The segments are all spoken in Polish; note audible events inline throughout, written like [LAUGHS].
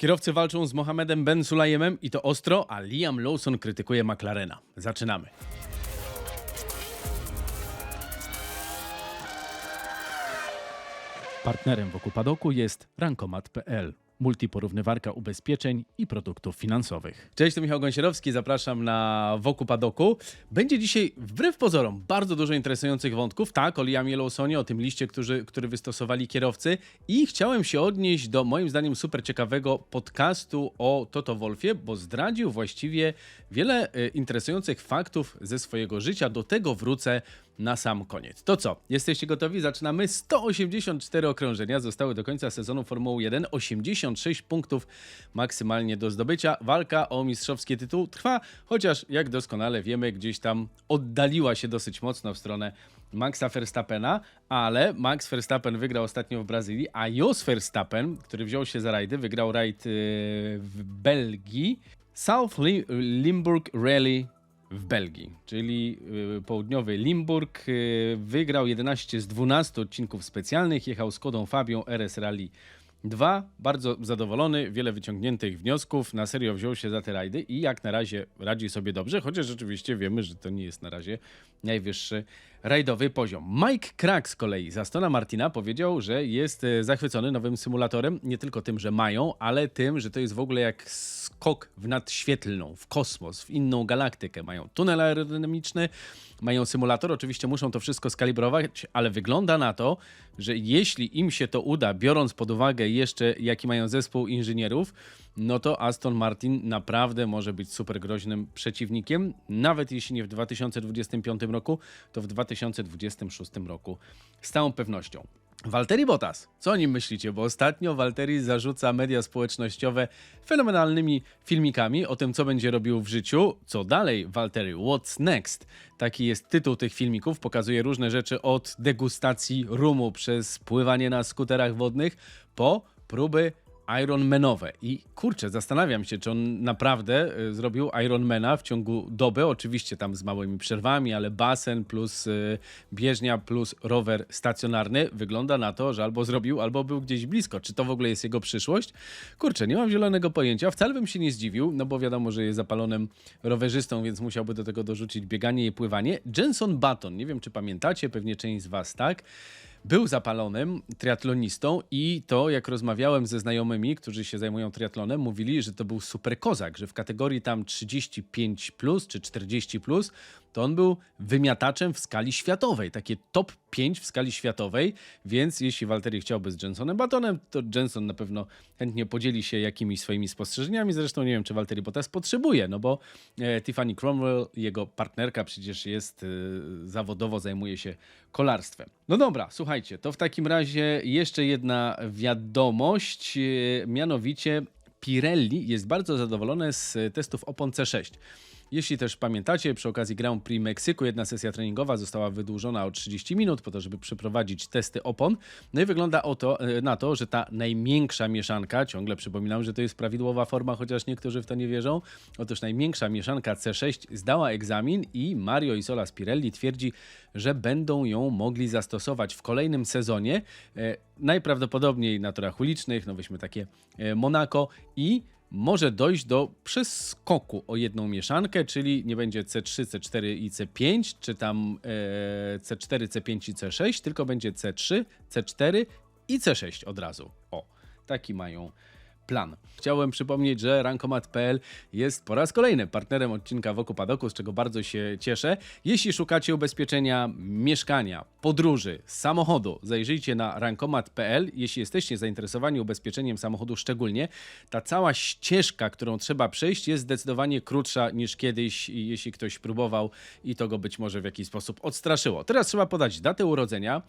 Kierowcy walczą z Mohamedem Ben Sulayemem i to ostro, a Liam Lawson krytykuje McLarena. Zaczynamy. Partnerem wokół padoku jest rankomat.pl, multiporównywarka ubezpieczeń i produktów finansowych. Cześć, to Michał Gąsierowski, zapraszam na wokół padoku. Będzie dzisiaj, wbrew pozorom, bardzo dużo interesujących wątków. Tak, o Liamie Lawsonie, o tym liście, który, który wystosowali kierowcy i chciałem się odnieść do moim zdaniem super ciekawego podcastu o Toto Wolfie, bo zdradził właściwie wiele e, interesujących faktów ze swojego życia. Do tego wrócę na sam koniec. To co? Jesteście gotowi? Zaczynamy. 184 okrążenia zostały do końca sezonu Formuły 1. 86 punktów maksymalnie do zdobycia. Walka o mistrzowski tytuł trwa, chociaż jak doskonale wiemy, gdzieś tam oddaliła się dosyć mocno w stronę Maxa Verstappena, ale Max Verstappen wygrał ostatnio w Brazylii, a Jos Verstappen, który wziął się za rajdy, wygrał rajd yy, w Belgii. South Li- Limburg Rally w Belgii, czyli y, południowy Limburg. y, Wygrał 11 z 12 odcinków specjalnych, jechał Skodą Fabią RS Rally 2. Bardzo zadowolony, wiele wyciągniętych wniosków, na serio wziął się za te rajdy i jak na razie radzi sobie dobrze, chociaż rzeczywiście wiemy, że to nie jest na razie najwyższy rajdowy poziom. Mike Crack z kolei z Astona Martina powiedział, że jest e, zachwycony nowym symulatorem, nie tylko tym, że mają, ale tym, że to jest w ogóle jak skok w nadświetlną, w kosmos, w inną galaktykę. Mają tunel aerodynamiczny, mają symulator, oczywiście muszą to wszystko skalibrować, ale wygląda na to, że jeśli im się to uda, biorąc pod uwagę jeszcze jaki mają zespół inżynierów, no to Aston Martin naprawdę może być super groźnym przeciwnikiem, nawet jeśli nie w 2025 roku, to w 2026 roku z całą pewnością. Walteri Bottas, co o nim myślicie? Bo ostatnio Walteri zarzuca media społecznościowe fenomenalnymi filmikami o tym, co będzie robił w życiu. Co dalej, Walteri? What's next? Taki jest tytuł tych filmików. Pokazuje różne rzeczy od degustacji rumu przez pływanie na skuterach wodnych po próby Ironmanowe. I kurczę, zastanawiam się, czy on naprawdę y, zrobił Ironmana w ciągu doby, oczywiście tam z małymi przerwami, ale basen plus y, bieżnia plus rower stacjonarny. Wygląda na to, że albo zrobił, albo był gdzieś blisko. Czy to w ogóle jest jego przyszłość? Kurczę, nie mam zielonego pojęcia. Wcale bym się nie zdziwił, no bo wiadomo, że jest zapalonym rowerzystą, więc musiałby do tego dorzucić bieganie i pływanie. Jenson Button, nie wiem czy pamiętacie, pewnie część z was tak był zapalonym triatlonistą i to, jak rozmawiałem ze znajomymi, którzy się zajmują triatlonem, mówili, że to był super kozak, że w kategorii tam 35 plus czy 40 plus, to on był wymiataczem w skali światowej, takie top 5 w skali światowej, więc jeśli Walteri chciałby z Jensonem Batonem, to Jenson na pewno chętnie podzieli się jakimiś swoimi spostrzeżeniami, zresztą nie wiem, czy Walteri Bottas potrzebuje, no bo e, Tiffany Cromwell, jego partnerka przecież jest, e, zawodowo zajmuje się kolarstwem. No dobra, słuchajcie, to w takim razie jeszcze jedna wiadomość, e, mianowicie Pirelli jest bardzo zadowolone z testów opon C6. Jeśli też pamiętacie, przy okazji Grand Prix Meksyku jedna sesja treningowa została wydłużona o 30 minut po to, żeby przeprowadzić testy opon. No i wygląda o to, e, na to, że ta najmiększa mieszanka, ciągle przypominam, że to jest prawidłowa forma, chociaż niektórzy w to nie wierzą. Otóż najmiększa mieszanka C6 zdała egzamin i Mario Isola Spirelli twierdzi, że będą ją mogli zastosować w kolejnym sezonie. E, najprawdopodobniej na torach ulicznych, no weźmy takie e, Monaco i może dojść do przeskoku o jedną mieszankę, czyli nie będzie C3, C4 i C5, czy tam e, C4, C5 i C6, tylko będzie C3, C4 i C6 od razu. O, taki mają plan. Chciałem przypomnieć, że rankomat.pl jest po raz kolejny partnerem odcinka Wokół Padoku, z czego bardzo się cieszę. Jeśli szukacie ubezpieczenia mieszkania, podróży, samochodu, zajrzyjcie na rankomat.pl. Jeśli jesteście zainteresowani ubezpieczeniem samochodu szczególnie, ta cała ścieżka, którą trzeba przejść jest zdecydowanie krótsza niż kiedyś, jeśli ktoś próbował i to go być może w jakiś sposób odstraszyło. Teraz trzeba podać datę urodzenia,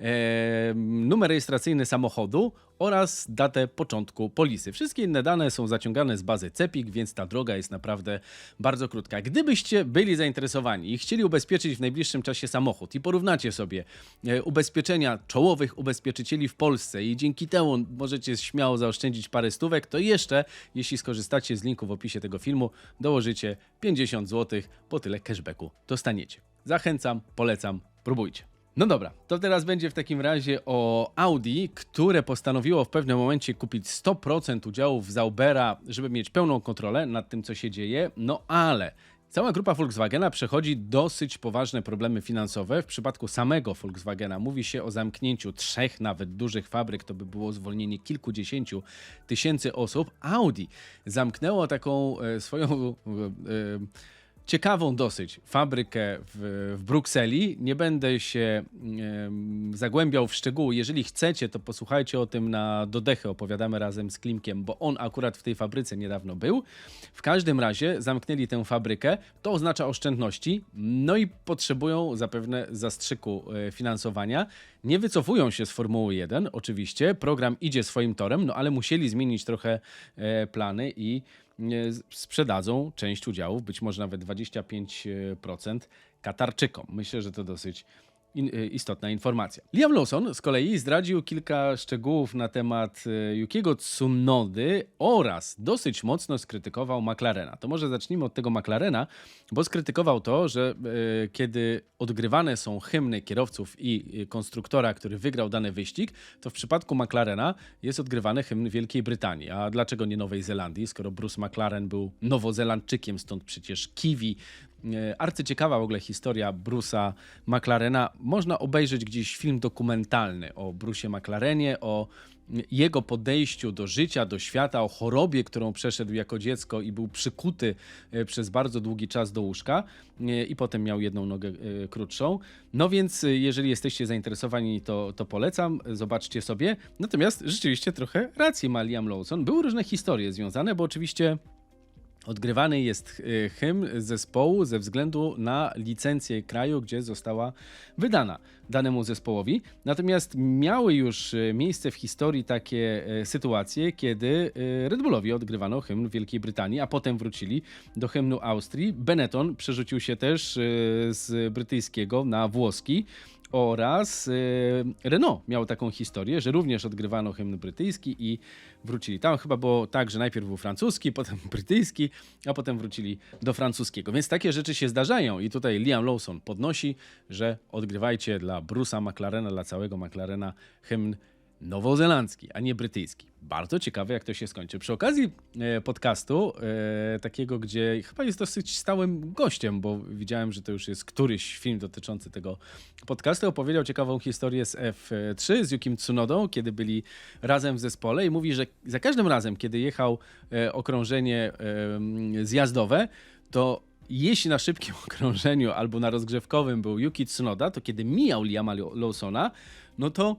e, numer rejestracyjny samochodu oraz datę początku polisy. Wszystkie inne dane są zaciągane z bazy CEPIK, więc ta droga jest naprawdę bardzo krótka. Gdybyście byli zainteresowani i chcieli ubezpieczyć w najbliższym czasie samochód i porównacie sobie e, ubezpieczenia czołowych ubezpieczycieli w Polsce i dzięki temu możecie śmiało zaoszczędzić parę stówek, to jeszcze, jeśli skorzystacie z linku w opisie tego filmu, dołożycie 50 zł, po tyle cashbacku dostaniecie. Zachęcam, polecam, próbujcie. No dobra, to teraz będzie w takim razie o Audi, które postanowiło w pewnym momencie kupić 100% udziałów Zaubera, żeby mieć pełną kontrolę nad tym, co się dzieje. No ale Cała grupa Volkswagena przechodzi dosyć poważne problemy finansowe. W przypadku samego Volkswagena mówi się o zamknięciu trzech nawet dużych fabryk, to by było zwolnienie kilkudziesięciu tysięcy osób. Audi zamknęło taką e, swoją e, e, ciekawą dosyć fabrykę w, w Brukseli. Nie będę się em, zagłębiał w szczegóły. Jeżeli chcecie, to posłuchajcie o tym na Dodechę. Opowiadamy razem z Klimkiem, bo on akurat w tej fabryce niedawno był. W każdym razie zamknęli tę fabrykę. To oznacza oszczędności. No i potrzebują zapewne zastrzyku e, finansowania. Nie wycofują się z Formuły 1, oczywiście. Program idzie swoim torem, no ale musieli zmienić trochę e, plany i e, sprzedadzą część udziałów, być może nawet 25% Katarczykom. Myślę, że to dosyć in, e, istotna informacja. Liam Lawson z kolei zdradził kilka szczegółów na temat e, Yukiego Tsunody oraz dosyć mocno skrytykował McLarena. To może zacznijmy od tego McLarena, bo skrytykował to, że e, kiedy odgrywane są hymny kierowców i konstruktora, który wygrał dany wyścig, to w przypadku McLarena jest odgrywany hymn Wielkiej Brytanii. A dlaczego nie Nowej Zelandii, skoro Bruce McLaren był nowozelandczykiem, stąd przecież Kiwi. E, Arcyciekawa w ogóle historia Bruce'a McLarena. Można obejrzeć gdzieś film dokumentalny o Bruce'ie McLarenie, o jego podejściu do życia, do świata, o chorobie, którą przeszedł jako dziecko i był przykuty e, przez bardzo długi czas do łóżka e, i potem miał jedną nogę krótszą. No więc jeżeli jesteście zainteresowani, to, to polecam, zobaczcie sobie. Natomiast rzeczywiście trochę rację ma Liam Lawson. Były różne historie związane, bo oczywiście Odgrywany jest y, hymn zespołu ze względu na licencję kraju, gdzie została wydana danemu zespołowi. Natomiast miały już y, miejsce w historii takie y, sytuacje, kiedy Red Bullowi odgrywano hymn Wielkiej Brytanii, a potem wrócili do hymnu Austrii. Benetton przerzucił się też z brytyjskiego na włoski. Oraz y, Renault miał taką historię, że również odgrywano hymn brytyjski i wrócili. Tam chyba było tak, że najpierw był francuski, [LAUGHS] potem brytyjski, a potem wrócili do francuskiego. Więc takie rzeczy się zdarzają i tutaj Liam Lawson podnosi, że odgrywajcie dla Bruce'a McLarena, dla całego McLarena hymn nowozelandzki, a nie brytyjski. Bardzo ciekawe, jak to się skończy. Przy okazji e, podcastu, e, takiego, gdzie chyba jest dosyć stałym gościem, bo widziałem, że to już jest któryś film dotyczący tego podcastu, opowiedział ciekawą historię z F3, z Yukim Tsunodą, kiedy byli razem w zespole i mówi, że za każdym razem, kiedy jechał e, okrążenie zjazdowe, to jeśli na szybkim [LAUGHS] okrążeniu albo na rozgrzewkowym był Yuki Tsunoda, to kiedy mijał Liama Lawsona, no to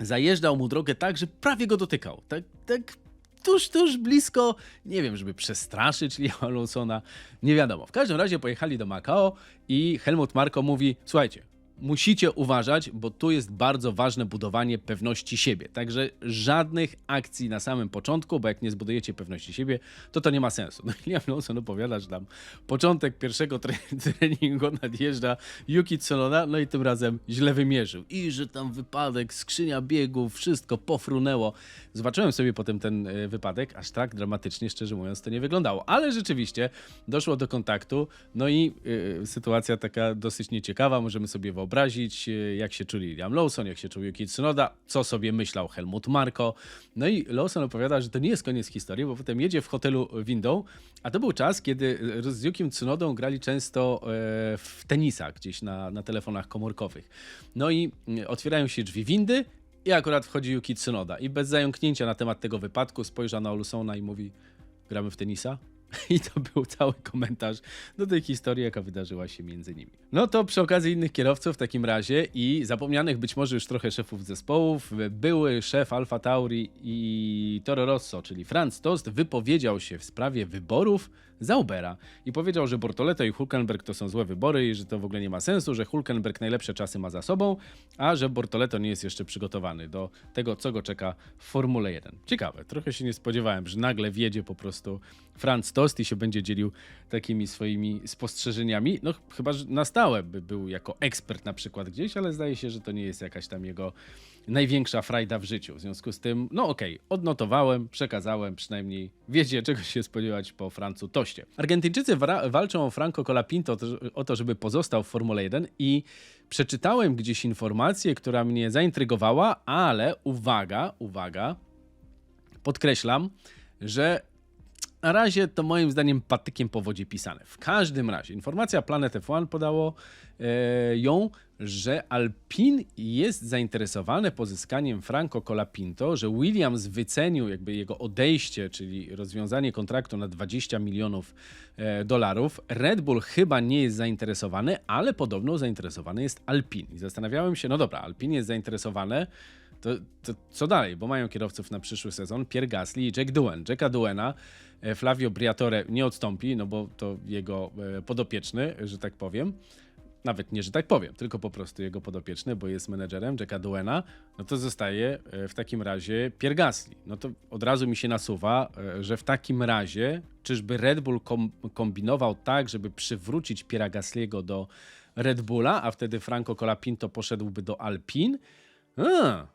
zajeżdżał mu drogę tak, że prawie go dotykał. Tak, tak tuż, tuż blisko, nie wiem, żeby przestraszyć Liama Lawsona, nie wiadomo. W każdym razie pojechali do Macao i Helmut Marko mówi, słuchajcie, musicie uważać, bo tu jest bardzo ważne budowanie pewności siebie. Także żadnych akcji na samym początku, bo jak nie zbudujecie pewności siebie, to to nie ma sensu. [LAUGHS] No Liam Lawson opowiada, że tam początek pierwszego tre [LAUGHS] treningu nadjeżdża Yuki Tsunoda, no i tym razem źle wymierzył. I że tam wypadek, skrzynia biegów, wszystko pofrunęło. Zobaczyłem sobie potem ten e, wypadek, aż tak dramatycznie, szczerze mówiąc, to nie wyglądało. Ale rzeczywiście doszło do kontaktu, no i y, sytuacja taka dosyć nieciekawa. Możemy sobie wyobrazić, y, jak się czuli Liam Lawson, jak się czuł Yuki Tsunoda, co sobie myślał Helmut Marko. No i Lawson opowiada, że to nie jest koniec historii, bo potem jedzie w hotelu windą, a to był czas, kiedy y, z Yukim Tsunodą grali często e, w tenisa gdzieś na, na telefonach komórkowych. No i y, otwierają się drzwi windy, i akurat wchodzi Yuki Tsunoda i bez zająknięcia na temat tego wypadku spojrzał na Olusona i mówi gramy w tenisa? [LAUGHS] I to był cały komentarz do tej historii, jaka wydarzyła się między nimi. No to przy okazji innych kierowców w takim razie i zapomnianych być może już trochę szefów zespołów, były szef Alfa Tauri i Toro Rosso, czyli Franz Tost, wypowiedział się w sprawie wyborów Zaubera i powiedział, że Bortoleto i Hulkenberg to są złe wybory i że to w ogóle nie ma sensu, że Hulkenberg najlepsze czasy ma za sobą, a że Bortoleto nie jest jeszcze przygotowany do tego, co go czeka w Formule 1. Ciekawe, trochę się nie spodziewałem, że nagle wjedzie po prostu Franz tost i się będzie dzielił takimi swoimi spostrzeżeniami. No chyba, że na stałe by był jako ekspert na przykład gdzieś, ale zdaje się, że to nie jest jakaś tam jego największa frajda w życiu. W związku z tym, no okej, odnotowałem, przekazałem, przynajmniej wiecie, czego się spodziewać po Francu Toście. Argentyńczycy walczą o Franco Colapinto to, o to, żeby pozostał w Formule 1 i przeczytałem gdzieś informację, która mnie zaintrygowała, ale uwaga, uwaga, podkreślam, że na razie to moim zdaniem patykiem po wodzie pisane. W każdym razie informacja Planet F1 podało e, ją, że Alpine jest zainteresowane pozyskaniem Franco Colapinto, że Williams wycenił jakby jego odejście, czyli rozwiązanie kontraktu na 20 milionów e, dolarów. Red Bull chyba nie jest zainteresowany, ale podobno zainteresowany jest Alpine. I zastanawiałem się, no dobra, Alpine jest zainteresowane, to, to co dalej? Bo mają kierowców na przyszły sezon, Pierre Gasly i Jack Duen. Jacka Duena Flavio Briatore nie odstąpi, no bo to jego e, podopieczny, że tak powiem. Nawet nie, że tak powiem, tylko po prostu jego podopieczny, bo jest menedżerem Jacka Duena, no to zostaje e, w takim razie Pierre Gasly. No to od razu mi się nasuwa, e, że w takim razie czyżby Red Bull kom kombinował tak, żeby przywrócić Pierre'a Gasly'ego do Red Bulla, a wtedy Franco Colapinto poszedłby do Alpine? A,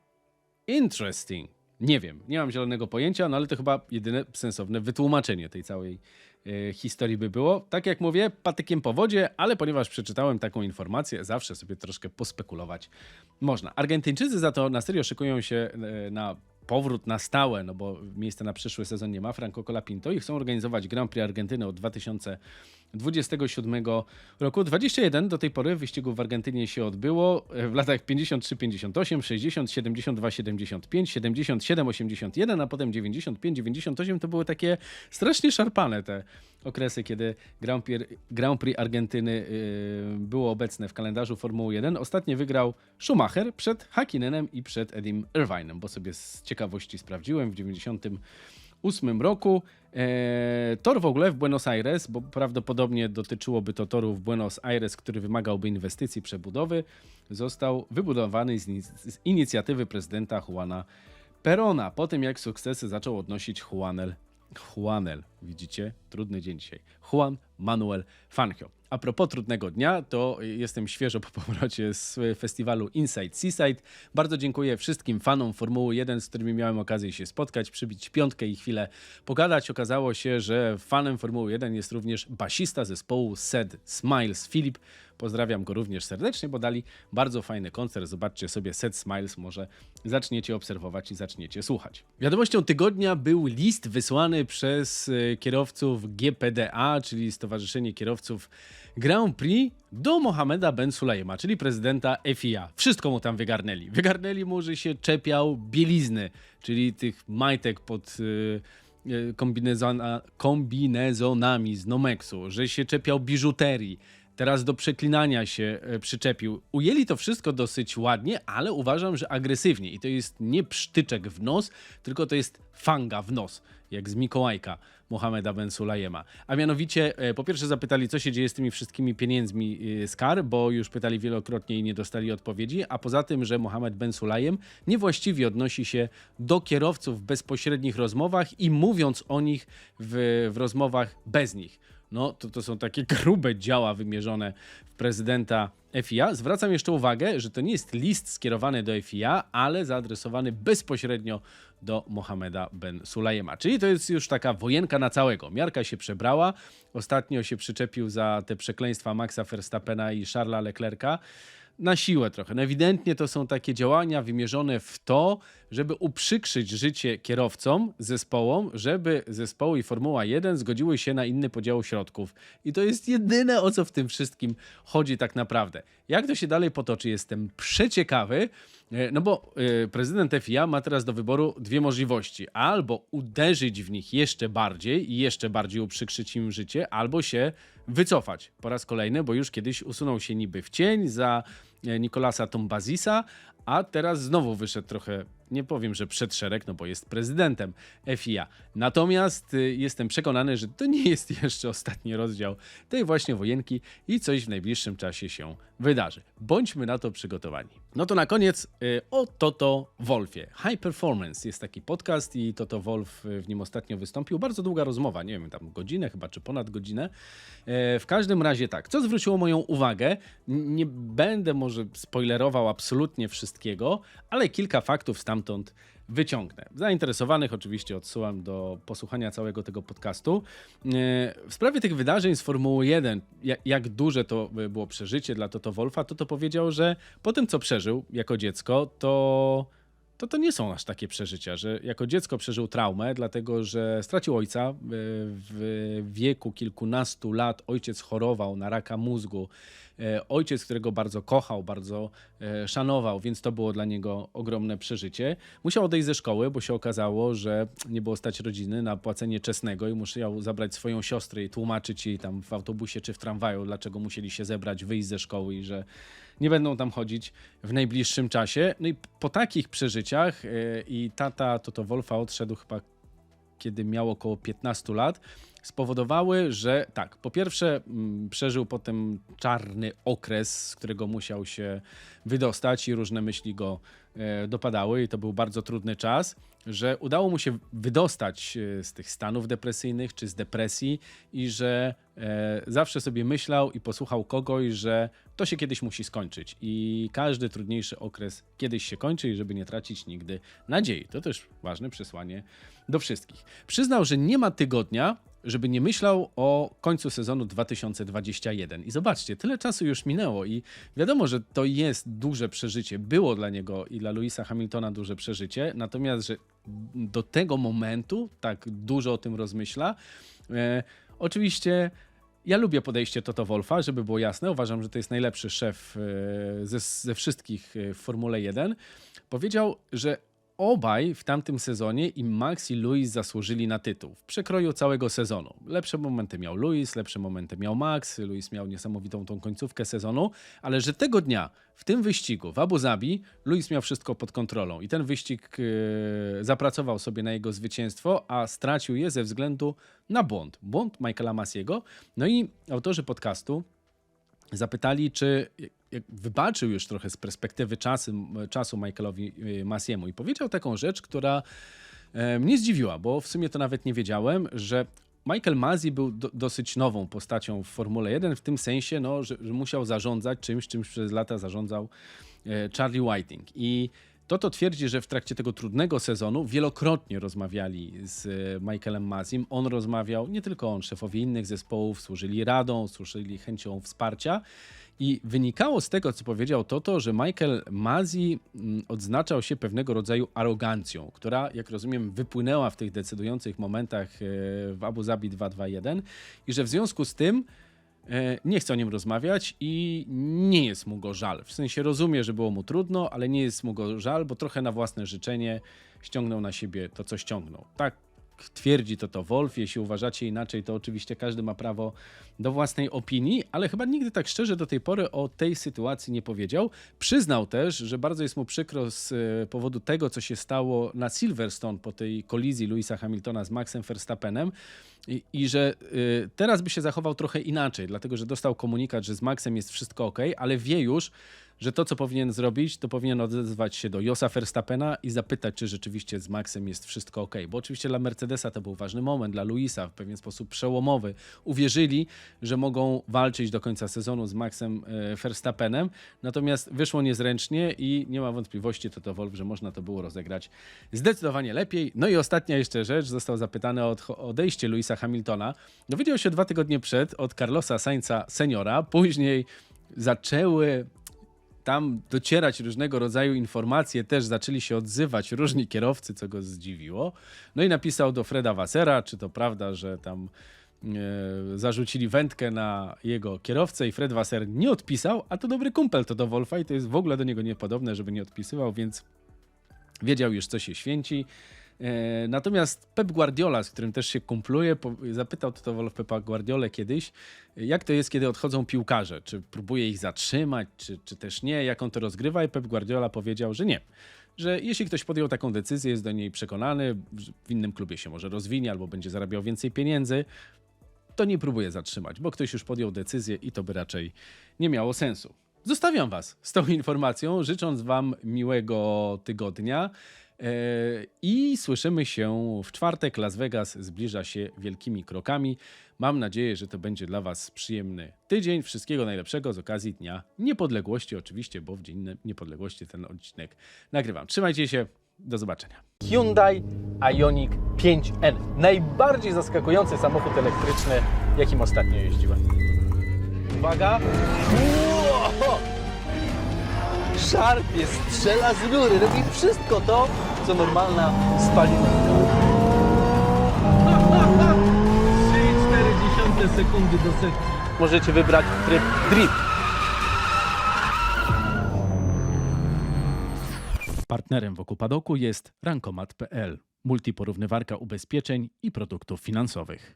Interesting. Nie wiem, nie mam zielonego pojęcia, no ale to chyba jedyne sensowne wytłumaczenie tej całej e, historii by było. Tak jak mówię, patykiem po wodzie, ale ponieważ przeczytałem taką informację, zawsze sobie troszkę pospekulować można. Argentyńczycy za to na serio szykują się e, na powrót na stałe, no bo miejsca na przyszły sezon nie ma, Franco Colapinto i chcą organizować Grand Prix Argentyny od 2027 roku. 21 do tej pory wyścigów w Argentynie się odbyło. W latach 53-58, 60, 72, 75, 77, 81, a potem 95, 98 to były takie strasznie szarpane te okresy, kiedy Grand Prix, Grand Prix Argentyny yy, było obecne w kalendarzu Formuły 1. Ostatnio wygrał Schumacher przed Hakinenem i przed Edim Irvine'em, bo sobie z ciekawości sprawdziłem w 98 roku. E, tor w ogóle w Buenos Aires, bo prawdopodobnie dotyczyłoby to toru w Buenos Aires, który wymagałby inwestycji, przebudowy, został wybudowany z, z inicjatywy prezydenta Juana Perona. Po tym jak sukcesy zaczął odnosić Juanel Juanel, widzicie? Trudny dzień dzisiaj. Juan Manuel Fangio. A propos trudnego dnia, to jestem świeżo po powrocie z festiwalu Inside Seaside. Bardzo dziękuję wszystkim fanom Formuły 1, z którymi miałem okazję się spotkać, przybić piątkę i chwilę pogadać. Okazało się, że fanem Formuły 1 jest również basista zespołu Sed Smiles Filip. Pozdrawiam go również serdecznie, bo dali bardzo fajny koncert. Zobaczcie sobie Set Smiles, może zaczniecie obserwować i zaczniecie słuchać. Wiadomością tygodnia był list wysłany przez e, kierowców GPDA, czyli Stowarzyszenie Kierowców Grand Prix, do Mohameda Ben Sulejma, czyli prezydenta FIA. Wszystko mu tam wygarnęli. Wygarnęli mu, że się czepiał bielizny, czyli tych majtek pod. Yy, kombinezona, kombinezonami z Nomexu, że się czepiał biżuterii, teraz do przeklinania się e, przyczepił. Ujęli to wszystko dosyć ładnie, ale uważam, że agresywnie. I to jest nie psztyczek w nos, tylko to jest fanga w nos, jak z Mikołajka Mohameda Ben Sulajema. A mianowicie, e, po pierwsze zapytali, co się dzieje z tymi wszystkimi pieniędzmi e, z kar, bo już pytali wielokrotnie i nie dostali odpowiedzi, a poza tym, że Mohamed Ben Sulajem niewłaściwie odnosi się do kierowców w bezpośrednich rozmowach i mówiąc o nich w, w rozmowach bez nich no to, to są takie [LAUGHS] grube działa wymierzone w prezydenta FIA. Zwracam jeszcze uwagę, że to nie jest list skierowany do FIA, ale zaadresowany bezpośrednio do Mohameda Ben Sulajema. Czyli to jest już taka wojenka na całego. Miarka się przebrała. Ostatnio się przyczepił za te przekleństwa Maxa Verstappena i Charlesa Leclerca na siłę trochę. No ewidentnie to są takie działania wymierzone w to, żeby uprzykrzyć życie kierowcom, zespołom, żeby zespoły i Formuła 1 zgodziły się na inny podział środków. I to jest jedyne, o co w tym wszystkim chodzi tak naprawdę. Jak to się dalej potoczy, jestem przeciekawy, e, no bo e, prezydent FIA ma teraz do wyboru dwie możliwości. Albo uderzyć w nich jeszcze bardziej i jeszcze bardziej uprzykrzyć im życie, albo się wycofać po raz kolejny, bo już kiedyś usunął się niby w cień za e, Nikolasa Tombazisa, a teraz znowu wyszedł trochę nie powiem, że przed szereg, no bo jest prezydentem FIA. Natomiast y, jestem przekonany, że to nie jest [LAUGHS] jeszcze ostatni rozdział tej właśnie wojenki i coś w najbliższym czasie się wydarzy. Bądźmy na to przygotowani. No to na koniec y, o Toto Wolfie. High Performance jest taki podcast i Toto Wolf y, w nim ostatnio wystąpił. Bardzo długa rozmowa, nie wiem, tam godzinę chyba, czy ponad godzinę. W każdym razie tak, co zwróciło moją uwagę, nie będę może spoilerował absolutnie wszystkiego, ale kilka faktów stamtąd wyciągnę. Zainteresowanych oczywiście odsyłam do posłuchania całego tego podcastu. E, W sprawie tych wydarzeń z Formuły 1, ja- jak duże to y, było przeżycie dla Toto Wolfa, to to powiedział, że po tym co przeżył jako dziecko, to to to nie są aż takie przeżycia, że jako dziecko przeżył traumę, dlatego że stracił ojca y, w wieku kilkunastu lat. Ojciec chorował na raka mózgu. E, Ojciec, którego bardzo kochał, bardzo e, szanował, więc to było dla niego ogromne przeżycie. Musiał odejść ze szkoły, bo się okazało, że nie było stać rodziny na płacenie czesnego i musiał zabrać swoją siostrę i tłumaczyć jej tam w autobusie czy w tramwaju, dlaczego musieli się zebrać, wyjść ze szkoły i że nie będą tam chodzić w najbliższym czasie. No i po takich przeżyciach e, i tata Toto Wolfa odszedł chyba kiedy miał około 15 lat, spowodowały, że tak, po pierwsze mm, przeżył potem czarny okres, z którego musiał się wydostać i różne myśli go e, dopadały i to był bardzo trudny czas, że udało mu się wydostać e, z tych stanów depresyjnych czy z depresji i że e, zawsze sobie myślał i posłuchał kogoś, że to się kiedyś musi skończyć i każdy trudniejszy okres kiedyś się kończy i żeby nie tracić nigdy nadziei. To też ważne przesłanie do wszystkich. Przyznał, że nie ma tygodnia, żeby nie myślał o końcu sezonu 2021. I zobaczcie, tyle czasu już minęło i wiadomo, że to jest duże przeżycie. Było dla niego i dla Louisa Hamiltona duże przeżycie, natomiast, że do tego momentu tak dużo o tym rozmyśla. E, oczywiście ja lubię podejście Toto Wolfa, żeby było jasne. Uważam, że to jest najlepszy szef e, ze, ze wszystkich e, w Formule 1. Powiedział, że obaj w tamtym sezonie i Max i Luis zasłużyli na tytuł w przekroju całego sezonu. Lepsze momenty miał Luis, lepsze momenty miał Max. Luis miał niesamowitą tą końcówkę sezonu, ale że tego dnia w tym wyścigu w Abu Zabi Luis miał wszystko pod kontrolą i ten wyścig e, zapracował sobie na jego zwycięstwo, a stracił je ze względu na błąd. Błąd Michaela Masiego. No i autorzy podcastu zapytali, czy wybaczył już trochę z perspektywy czasu, czasu Michaelowi y, Masiemu i powiedział taką rzecz, która e, mnie zdziwiła, bo w sumie to nawet nie wiedziałem, że Michael Masi był do, dosyć nową postacią w Formule 1, w tym sensie, no, że, że musiał zarządzać czymś, czymś przez lata zarządzał e, Charlie Whiting. I Toto twierdzi, że w trakcie tego trudnego sezonu wielokrotnie rozmawiali z e, Michaelem Mazim. On rozmawiał, nie tylko on, szefowie innych zespołów, służyli radą, służyli chęcią wsparcia. I wynikało z tego, co powiedział Toto, że Michael Mazi mm, odznaczał się pewnego rodzaju arogancją, która, jak rozumiem, wypłynęła w tych decydujących momentach e, w Abu Zabi 221 i że w związku z tym nie chce o nim rozmawiać i nie jest mu go żal. W sensie rozumie, że było mu trudno, ale nie jest mu go żal, bo trochę na własne życzenie ściągnął na siebie to, co ściągnął. Tak twierdzi to to Wolf. Jeśli uważacie inaczej, to oczywiście każdy ma prawo do własnej opinii, ale chyba nigdy tak szczerze do tej pory o tej sytuacji nie powiedział. Przyznał też, że bardzo jest mu przykro z e, powodu tego, co się stało na Silverstone po tej kolizji Louisa Hamiltona z Maxem Verstappenem i, i że y, teraz by się zachował trochę inaczej, dlatego że dostał komunikat, że z Maxem jest wszystko ok, ale wie już, że to, co powinien zrobić, to powinien odezwać się do Josa Verstappena i zapytać, czy rzeczywiście z Maxem jest wszystko ok. Bo oczywiście dla Mercedesa to był ważny moment, dla Luisa w pewien sposób przełomowy. Uwierzyli, że mogą walczyć do końca sezonu z Maxem e, Verstappenem, natomiast wyszło niezręcznie i nie ma wątpliwości, to to Wolf, że można to było rozegrać zdecydowanie lepiej. No i ostatnia jeszcze rzecz, został zapytany o odejście Luisa Hamiltona. Dowiedział się dwa tygodnie przed od Carlosa Sainza seniora, później zaczęły tam docierać różnego rodzaju informacje, też zaczęli się odzywać różni kierowcy, co go zdziwiło. No i napisał do Freda Wassera, czy to prawda, że tam e, zarzucili wędkę na jego kierowcę i Fred Wasser nie odpisał, a to dobry kumpel to do Wolfa i to jest w ogóle do niego niepodobne, żeby nie odpisywał, więc wiedział już, co się święci. E, Natomiast Pep Guardiola, z którym też się kumpluje, zapytał to Wolf Pepa Guardiolę kiedyś, jak to jest, kiedy odchodzą piłkarze? Czy próbuje ich zatrzymać, czy, czy też nie? Jak on to rozgrywa? I Pep Guardiola powiedział, że nie. że jeśli ktoś podjął taką decyzję, jest do niej przekonany, w innym klubie się może rozwinie albo będzie zarabiał więcej pieniędzy, to nie próbuję zatrzymać, bo ktoś już podjął decyzję i to by raczej nie miało sensu. Zostawiam Was z tą informacją, życząc Wam miłego tygodnia. E, I słyszymy się w czwartek. Las Vegas zbliża się wielkimi krokami. Mam nadzieję, że to będzie dla Was przyjemny tydzień. Wszystkiego najlepszego z okazji Dnia Niepodległości, oczywiście, bo w Dzień Niepodległości ten odcinek nagrywam. Trzymajcie się, do zobaczenia. Hyundai Ioniq 5N. Najbardziej zaskakujący samochód elektryczny, jakim ostatnio jeździłem. Uwaga! Szarpie, strzela z rury, robi wszystko to, co normalna spalinówka. 3,4 sekundy do setki. Możecie wybrać tryb drift. Partnerem wokół padoku jest rankomat.pl, multiporównywarka ubezpieczeń i produktów finansowych.